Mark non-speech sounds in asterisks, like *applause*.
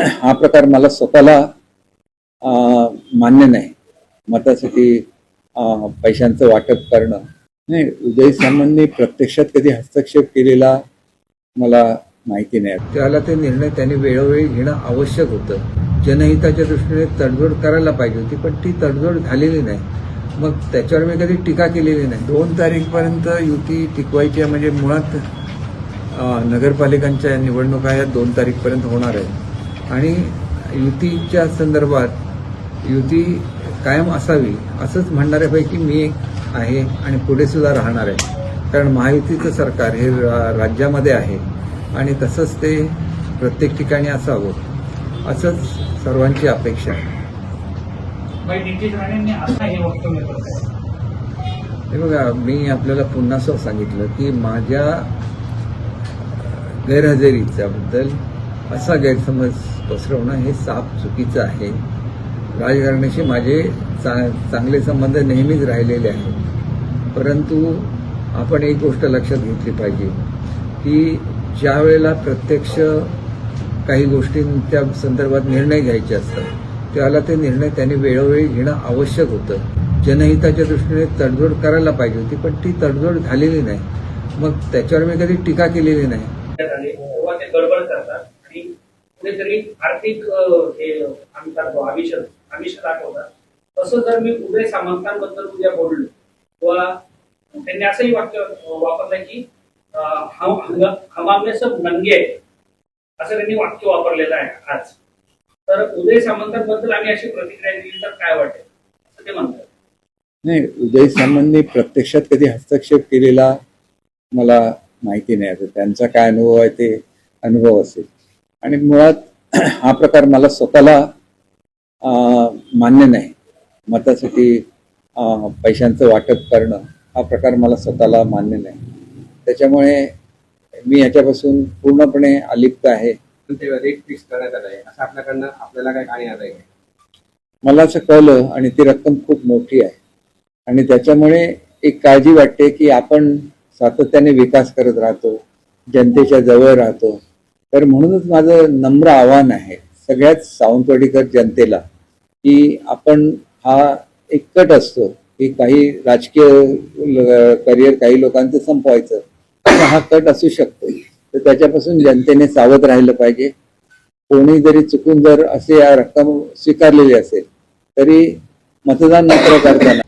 *clears throat* हा प्रकार मला स्वतःला मान्य नाही. मतासाठी पैशांचं वाटप करणं. नाही उदय सामंतने प्रत्यक्षात कधी हस्तक्षेप केलेला मला माहिती नाही. त्याला ते निर्णय त्यांनी वेळोवेळी घेणं आवश्यक होतं. जनहिताच्या दृष्टीने तडजोड करायला पाहिजे होती पण ती तडजोड झालेली नाही. मग त्याच्यावर मी कधी टीका केलेली नाही. दोन तारीखपर्यंत युती टिकवायची म्हणजे मुळात नगरपालिकांच्या निवडणुका ह्या दोन तारीखपर्यंत होणार आहेत. आणि युतीच्या संदर्भात युती कायम असावी असंच म्हणणाऱ्यापैकी मी एक आहे आणि पुढे सुद्धा राहणार आहे. कारण महायुतीचं सरकार हे राज्यामध्ये आहे आणि तसंच ते प्रत्येक ठिकाणी असावं असंच सर्वांची अपेक्षा आहे. हे बघा मी आपल्याला पुन्हा सांगितलं की माझ्या गैरहजेरीच्याबद्दल असा गैरसमज पसरवणं हे साफ चुकीचं आहे. राजकारणाशी माझे चा चांगले संबंध नेहमीच राहिलेले आहेत. परंतु आपण एक गोष्ट लक्षात घेतली पाहिजे की ज्या वेळेला प्रत्यक्ष काही गोष्टींच्या संदर्भात निर्णय घ्यायचे असतात त्याला ते निर्णय त्यांनी वेळोवेळी घेणं आवश्यक होतं. जनहिताच्या दृष्टीने तडजोड करायला पाहिजे होती पण ती तडजोड झालेली नाही. मग त्याच्यावर मी कधी टीका केलेली नाही. कुठेतरी आर्थिक हे हे आमचा आमिष आमिष दाखवतात तसं जर मी उदय सामंतांबद्दल उद्या बोललो किंवा त्यांनी असंही वाक्य वापरलं की अं, हमामे सब नंगे आहे असं त्यांनी वाक्य वापरलेलं आहे आज. तर उदय सामंतांबद्दल आम्ही अशी प्रतिक्रिया दिली तर काय वाटेल? असं ते म्हणतात. नाही उदय सामंतने प्रत्यक्षात कधी हस्तक्षेप केलेला मला माहिती नाही. आता त्यांचा काय अनुभव आहे ते अनुभव असेल. आणि मुळात *clears throat* हा प्रकार मला स्वतःला मान्य नाही. मतासाठी पैशांचं वाटप करणं हा प्रकार मला स्वतःला मान्य नाही. त्याच्यामुळे मी याच्यापासून पूर्णपणे अलिप्त आहे. रेट फिक्स करण्यात आलं आहे असं आपल्याकडनं आपल्याला काय आणि आलं आहे मला असं कळलं आणि ती रक्कम खूप मोठी आहे. आणि त्याच्यामुळे एक काळजी वाटते की आपण सातत्याने विकास करत राहतो जनतेच्या जवळ राहतो. तर म्हणूनच माझं नम्र आव्हान आहे सगळ्याच सावंतवाडीकर जनतेला की आपण हा एक कट असतो की काही राजकीय करिअर काही लोकांचं संपवायचं हा कट असू शकतो. तर त्याच्यापासून जनतेने सावध राहिलं पाहिजे. कोणी जरी चुकून जर असे या रक्कम स्वीकारलेली असेल तरी मतदान मात्र करताना